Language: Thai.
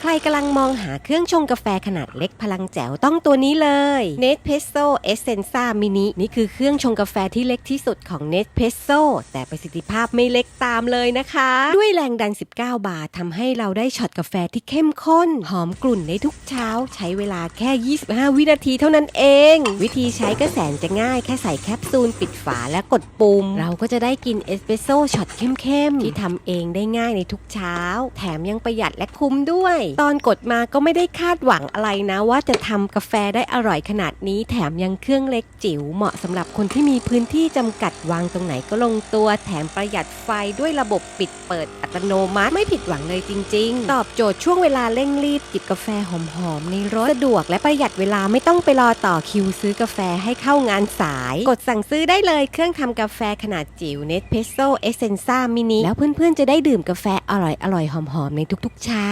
ใครกำลังมองหาเครื่องชงกาแฟขนาดเล็กพลังแจ๋วต้องตัวนี้เลย Nespresso Essenza Mini นี่คือเครื่องชงกาแฟที่เล็กที่สุดของ Nespresso แต่ประสิทธิภาพไม่เล็กตามเลยนะคะ ด้วยแรงดัน 19 บาททำให้เราได้ช็อตกาแฟที่เข้มข้น หอมกลุ่นในทุกเช้า ใช้เวลาแค่ 25 วินาทีเท่านั้นเอง วิธีใช้ก็แสนจะง่ายแค่ใส่แคปซูลปิดฝาและกดปุ่ม เราก็จะได้กินเอสเปรสโซ่ช็อตเข้มๆที่ทำเองได้ง่ายในทุกเช้า แถมยังประหยัดและคุ้มด้วยตอนกดมาก็ไม่ได้คาดหวังอะไรนะ ว่าจะทำกาแฟได้อร่อยขนาดนี้ แถมยังเครื่องเล็กจิ๋วเหมาะสำหรับคนที่มีพื้นที่จำกัดวางตรงไหนก็ลงตัว แถมประหยัดไฟด้วยระบบปิดเปิดอัตโนมัติไม่ผิดหวังเลยจริง ๆ ตอบโจทย์ช่วงเวลาเร่งรีบจิบกาแฟหอมๆในรถสะดวกและประหยัดเวลาไม่ต้องไปรอต่อคิวซื้อกาแฟให้เข้างานสาย กดสั่งซื้อได้เลยเครื่องทำกาแฟขนาดจิ๋ว Nespresso Essenza Mini แล้วเพื่อนๆจะได้ดื่มกาแฟอร่อยๆหอมๆในทุกๆเช้า